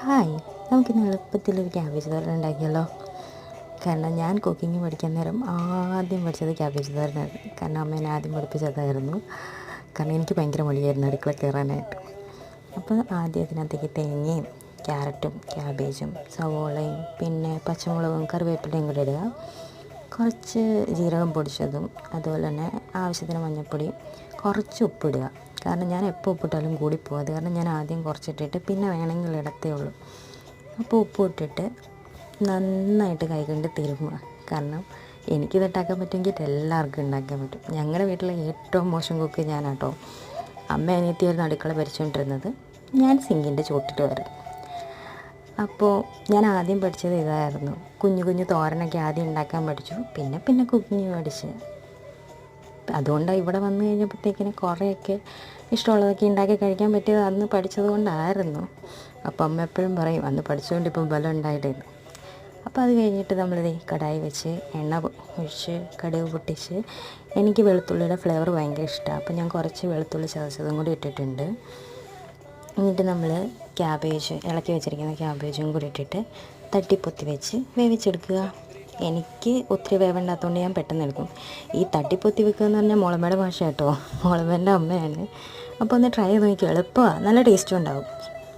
Hi. നമുക്കിന്ന് എളുപ്പത്തിൽ ഒരു ക്യാബേജ് തോരൻ ഉണ്ടാക്കിയല്ലോ കാരണം ഞാൻ കുക്കിംഗ് പഠിക്കാൻ നേരം ആദ്യം പഠിച്ചത് ക്യാബേജ് തോരനായിരുന്നു കാരണം അമ്മ എന്നെ ആദ്യം പഠിപ്പിച്ചതായിരുന്നു. കാരണം എനിക്ക് ഭയങ്കര മടിയായിരുന്നു അടുക്കള കയറാനായിട്ട്. അപ്പോൾ ആദ്യം അതിനകത്തേക്ക് തേങ്ങയും ക്യാരറ്റും ക്യാബേജും സവോളയും പിന്നെ പച്ചമുളകും കറിവേപ്പിലയും കൂടെ ഇടുക. കുറച്ച് ജീരകം പൊടിച്ചതും അതുപോലെ തന്നെ ആവശ്യത്തിന് മഞ്ഞൾപ്പൊടിയും കുറച്ച് ഉപ്പിടുക കാരണം ഞാൻ എപ്പോൾ ഉപ്പിട്ടാലും കൂടിപ്പോകും അത് കാരണം ഞാൻ ആദ്യം കുറച്ചിട്ടിട്ട് പിന്നെ വേണമെങ്കിൽ ഇടത്തേ ഉള്ളൂ. അപ്പോൾ ഉപ്പ് ഇട്ടിട്ട് നന്നായിട്ട് കൈകൊണ്ട് തിരുമുക. കാരണം എനിക്കിത് ഉണ്ടാക്കാൻ പറ്റുമെങ്കിൽ എല്ലാവർക്കും ഉണ്ടാക്കാൻ പറ്റും. ഞങ്ങളുടെ വീട്ടിലെ ഏറ്റവും മോശം കുക്ക് ഞാനാട്ടോ. അമ്മ അനിയത്തിയായിരുന്നു അടുക്കള ഭരിച്ചുകൊണ്ടിരുന്നത് ഞാൻ സിങ്കിന്റെ ചോട്ടിട്ട് വരും അപ്പോൾ ഞാൻ ആദ്യം പഠിച്ചത് ഇതായിരുന്നു. കുഞ്ഞു കുഞ്ഞു തോരനൊക്കെ ആദ്യം ഉണ്ടാക്കാൻ പഠിച്ചു. പിന്നെ പിന്നെ കുക്കിങ് പഠിച്ച്. അതുകൊണ്ടാണ് ഇവിടെ വന്നു കഴിഞ്ഞപ്പോഴത്തേക്കിന് കുറേയൊക്കെ ഇഷ്ടമുള്ളതൊക്കെ ഉണ്ടാക്കി കഴിക്കാൻ പറ്റിയത് അന്ന് പഠിച്ചത് കൊണ്ടായിരുന്നു അപ്പം അമ്മ എപ്പോഴും പറയും അന്ന് പഠിച്ചുകൊണ്ട് ഇപ്പം ബലം ഉണ്ടായിട്ടേന്ന് അപ്പോൾ അത് കഴിഞ്ഞിട്ട് നമ്മളിത് കടായി വെച്ച് എണ്ണ ഒഴിച്ച് കടുക് പൊട്ടിച്ച് എനിക്ക് വെളുത്തുള്ളിയുടെ ഫ്ലേവർ ഭയങ്കര ഇഷ്ടമാണ് അപ്പോൾ ഞാൻ കുറച്ച് വെളുത്തുള്ളി ചതച്ചതും കൂടി ഇട്ടിട്ടുണ്ട്. എന്നിട്ട് നമ്മൾ ക്യാബേജ് ഇളക്കി വെച്ചിരിക്കുന്ന ക്യാബേജും കൂടി ഇട്ടിട്ട് തട്ടിപ്പൊത്തി വെച്ച് വേവിച്ചെടുക്കുക. എനിക്ക് ഒത്തിരി വേവേണ്ടാത്തതുകൊണ്ട് ഞാൻ പെട്ടെന്ന് എടുക്കും. ഈ തട്ടിപ്പൊത്തി വെക്കുക എന്ന് പറഞ്ഞാൽ മുളമയുടെ ഭാഷ കേട്ടോ മുളമേന്റെ അമ്മയാണ്. അപ്പോൾ ഒന്ന് ട്രൈ ചെയ്ത് നോക്കി എളുപ്പമാണ് നല്ല ടേസ്റ്റും ഉണ്ടാവും.